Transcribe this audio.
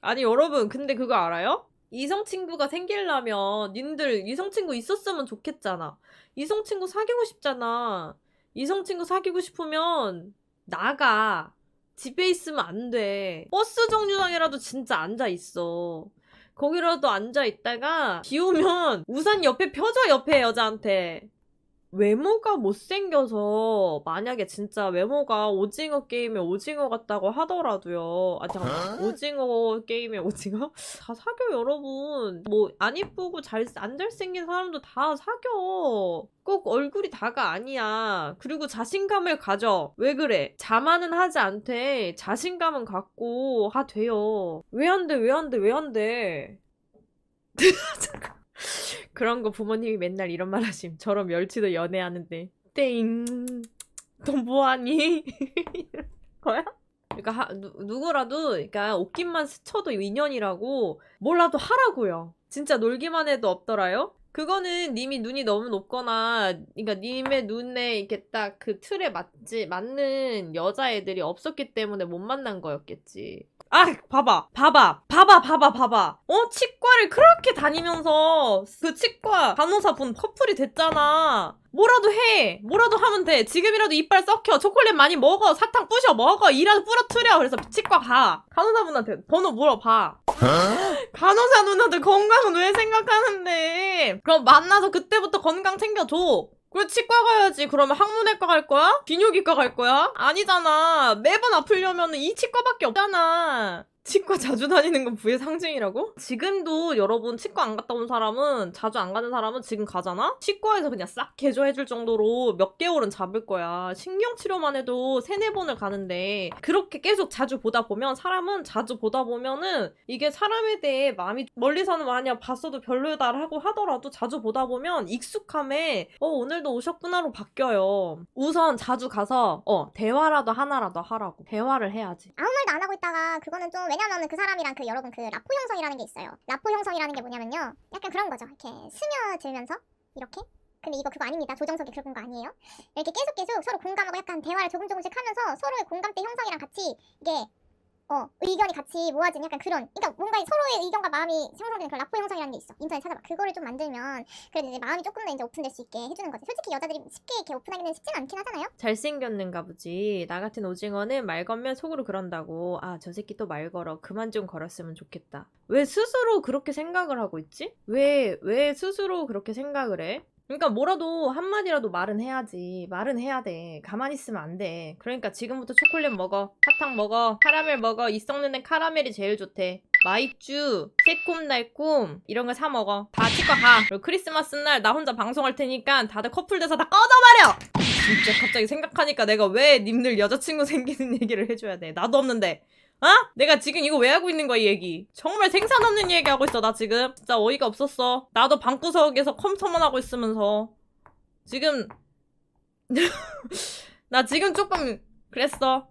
아니 여러분 근데 그거 알아요? 이성 친구가 생기려면 님들 이성 친구 있었으면 좋겠잖아. 이성 친구 사귀고 싶잖아. 이성 친구 사귀고 싶으면 나가. 집에 있으면 안 돼. 버스 정류장이라도 진짜 앉아 있어. 거기라도 앉아 있다가 비 오면 우산 옆에 펴줘 옆에 여자한테. 외모가 못생겨서 만약에 진짜 외모가 오징어 게임의 오징어 같다고 하더라도요. 아 잠깐 오징어 게임의 오징어? 다 사겨 여러분. 뭐 안 이쁘고 잘 안 잘생긴 사람도 다 사겨. 꼭 얼굴이 다가 아니야. 그리고 자신감을 가져. 왜 그래? 자만은 하지 않되 자신감은 갖고 다 돼요. 왜 안 돼? 왜 안 돼? 왜 안 돼? 잠깐. 그런 거 부모님이 맨날 이런 말 하심. 저런 멸치도 연애하는데. 땡. 너 뭐하니? 거야? 그러니까 하- 누, 누구라도 그러니까 옷깃만 스쳐도 인연이라고 뭐라도 하라고요. 진짜 놀기만 해도 없더라요. 그거는 님이 눈이 너무 높거나 그러니까 님의 눈에 이렇게 딱 그 틀에 맞지 맞는 여자애들이 없었기 때문에 못 만난 거였겠지. 아, 봐봐, 봐봐, 봐봐, 봐봐, 봐봐. 어, 치과를 그렇게 다니면서 그 치과 간호사 분 커플이 됐잖아. 뭐라도 해. 뭐라도 하면 돼. 지금이라도 이빨 썩혀. 초콜릿 많이 먹어. 사탕 부셔 먹어. 이라도 부러뜨려. 그래서 치과 가. 간호사분한테 번호 물어봐. 간호사 누나들 건강은 왜 생각하는데? 그럼 만나서 그때부터 건강 챙겨줘. 그래 치과 가야지. 그러면 항문외과 갈 거야? 비뇨기과 갈 거야? 아니잖아. 매번 아프려면 이 치과밖에 없잖아. 치과 자주 다니는 건 부의 상징이라고? 지금도 여러분 치과 안 갔다 온 사람은 자주 안 가는 사람은 지금 가잖아? 치과에서 그냥 싹 개조해줄 정도로 몇 개월은 잡을 거야. 신경치료만 해도 세네 번을 가는데 그렇게 계속 자주 보다 보면 사람은 자주 보다 보면은 이게 사람에 대해 마음이 멀리서는 만약 봤어도 별로다라고 하더라도 자주 보다 보면 익숙함에 어 오늘도 오셨구나로 바뀌어요. 우선 자주 가서 어 대화라도 하나라도 하라고 대화를 해야지. 아무 말도 안 하고 있다가 그거는 좀 왜냐면은 그 사람이랑 그 여러분 그 라포 형성이라는 게 있어요. 라포 형성이라는 게 뭐냐면요. 약간 그런 거죠. 이렇게 스며들면서 이렇게. 근데 이거 그거 아닙니다. 조정석이 그런 거 아니에요. 이렇게 계속 계속 서로 공감하고 약간 대화를 조금 조금씩 하면서 서로의 공감대 형성이랑 같이 이게 어 의견이 같이 모아지는 약간 그런 그러니까 뭔가 서로의 의견과 마음이 형성되는 그런 라포 형성이라는 게 있어. 인터넷 찾아봐. 그거를 좀 만들면 그래도 이제 마음이 조금 더 이제 오픈될 수 있게 해주는 거지. 솔직히 여자들이 쉽게 이렇게 오픈하기는 쉽진 않긴 하잖아요. 잘생겼는가 보지. 나 같은 오징어는 말 걸면 속으로 그런다고. 아, 저 새끼 또 말 걸어. 그만 좀 걸었으면 좋겠다. 왜 스스로 그렇게 생각을 하고 있지? 왜, 왜 스스로 그렇게 생각을 해? 그러니까 뭐라도 한마디라도 말은 해야지. 말은 해야 돼. 가만히 있으면 안 돼. 그러니까 지금부터 초콜릿 먹어. 사탕 먹어. 카라멜 먹어. 이 썩는 애 카라멜이 제일 좋대. 마이쮸, 새콤달콤 이런 거 사 먹어. 다 치과 가. 그리고 크리스마스 날 나 혼자 방송할 테니까 다들 커플 돼서 다 꺼져버려! 진짜 갑자기 생각하니까 내가 왜 님들 여자친구 생기는 얘기를 해줘야 돼. 나도 없는데. 어? 내가 지금 이거 왜 하고 있는 거야, 이 얘기. 정말 생산 없는 얘기 하고 있어, 나 지금. 진짜 어이가 없었어. 나도 방구석에서 컴퓨터만 하고 있으면서. 지금. 나 지금 조금 그랬어.